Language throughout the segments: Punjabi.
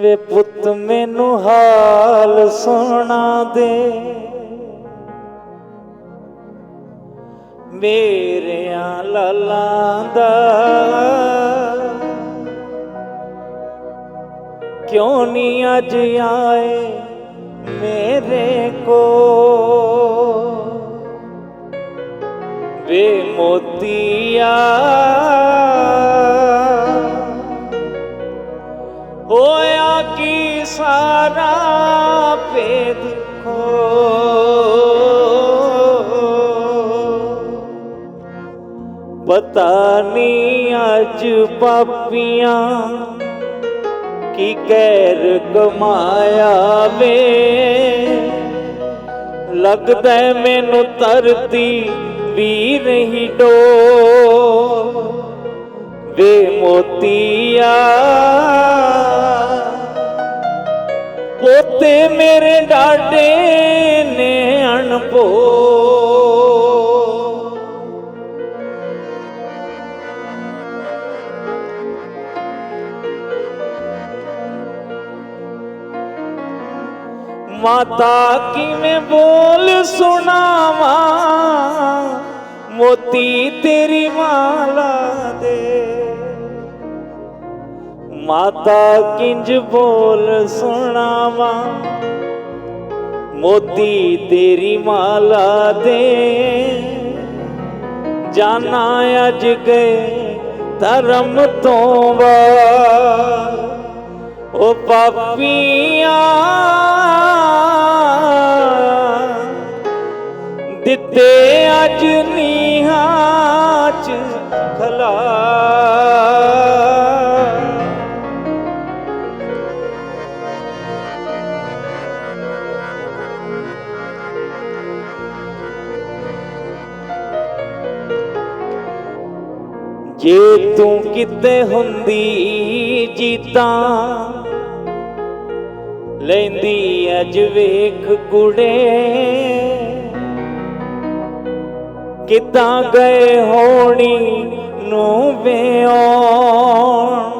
ਵੇ ਪੁੱਤ, ਮੈਨੂੰ ਹਾਲ ਸੁਣਾ ਦੇ। ਮੇਰਿਆਂ ਲਾਲਾਂ ਦਾ ਕਿਉਂ ਨਹੀਂ ਅੱਜ ਆਏ ਮੇਰੇ ਕੋ ਵੇ ਮੋਤੀਆ ਹੋਇਆ ਸਾਰਾ ਭੇਦ ਖੋ। ਪਤਾ ਨਹੀਂ ਅੱਜ ਪਾਪੀਆਂ ਕੀ ਕਹਿਰ ਕਮਾਇਆ ਵੇ। ਲੱਗਦਾ ਮੈਨੂੰ ਧਰਤੀ ਵੀ ਨਹੀਂ ਡੋ। ਵੇ ਮੋਤੀਆ ਪੋਤੇ ਮੇਰੇ ਡਾਡੇ ਨੇ ਅਣਪੋ ਮਾਤਾ ਕਿਵੇਂ ਬੋਲ ਸੁਣਾਵਾ? ਮੋਤੀ ਤੇਰੀ ਮਾਲਾ ਦੇ। ਮਾਤਾ ਕਿੰਜ ਬੋਲ ਸੁਣਾਵਾ? ਮੋਤੀ ਤੇਰੀ ਮਾਲਾ ਦੇ। ਜਾਨਾ ਅੱਜ ਗਏ ਧਰਮ ਤੋਂ ਬਾਹਰ। ਉਹ ਪਾਪੀਆਂ, ਦਿੱਤੇ ਅੱਜ ਨੀਹਾਂ ਚ ਖਲਾ ਜੇ ਤੂੰ ਕਿਤੇ ਹੁੰਦੀ ਜੀਤਾ ਲੈਂਦੀ ਅਜ ਵੇਖ ਕੁੜੇ, ਕਿੱਦਾਂ ਗਏ ਹੋਣੀ ਨੂੰ ਵਿਆਉਣ?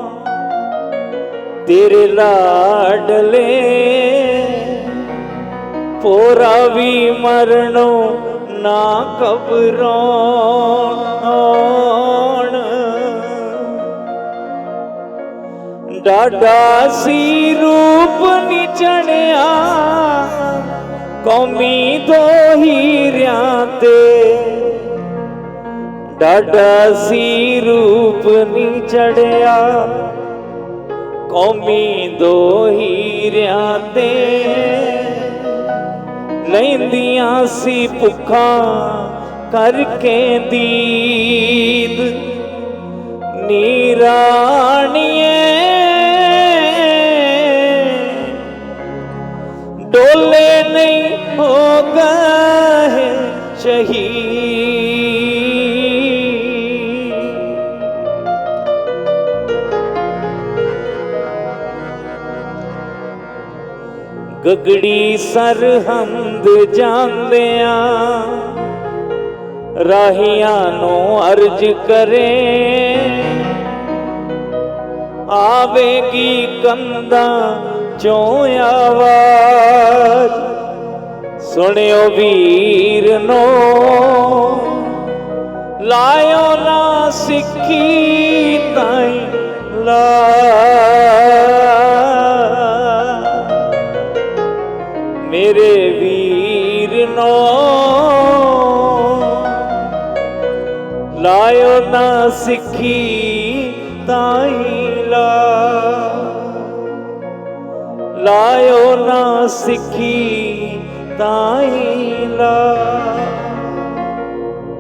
ਤੇਰੇ ਲਾਡਲੇ ਪੋਰਾ ਵੀ ਮਰਨੋਂ ਨਾ ਘਬਰਾਉਣ। ਡਾਡਾ ਸੀ ਰੂਪ ਨਿਚਣਿਆ ਕੌਮੀ ਦੋ ਹੀਰਿਆਂ ਤੇ। ਡਾਡਾ ਸੀ ਰੂਪ ਨੀ ਚੜਿਆ। ਕੌਮੀ ਦੋ ਹੀਰਿਆਂ ਤੇ। ਲੈਂਦੀਆਂ ਸੀ ਭੁੱਖਾਂ ਕਰਕੇ ਦੀਦ। ਨੀਰਾ ਡੋਲੇ ਨਹੀਂ ਹੋ ਗਏ ਸ਼ਹੀਦ। ਗਗੜੀ ਸਰਹੰਦ ਜਾਂਦਿਆਂ ਰਾਹੀਆਂ ਨੂੰ ਅਰਜ ਕਰੇ। ਆਵੇਗੀ ਕੰਦਾਂ ਚੋਂ ਆਵਾਜ਼। ਸੁਣਿਓ ਵੀਰ ਨੋ। ਲਾਇਓ ਨਾ ਸਿੱਖੀ ਤਾਈ ਲਾ ਮੇਰੇ ਵੀਰ ਨੋ ਲਾਇਓ ਨਾ ਸਿੱਖੀ ਤਾਈ ਲਾ ਲਾਇਓ ਨਾ ਸਿੱਖੀ ਤਾਈ ਲਾ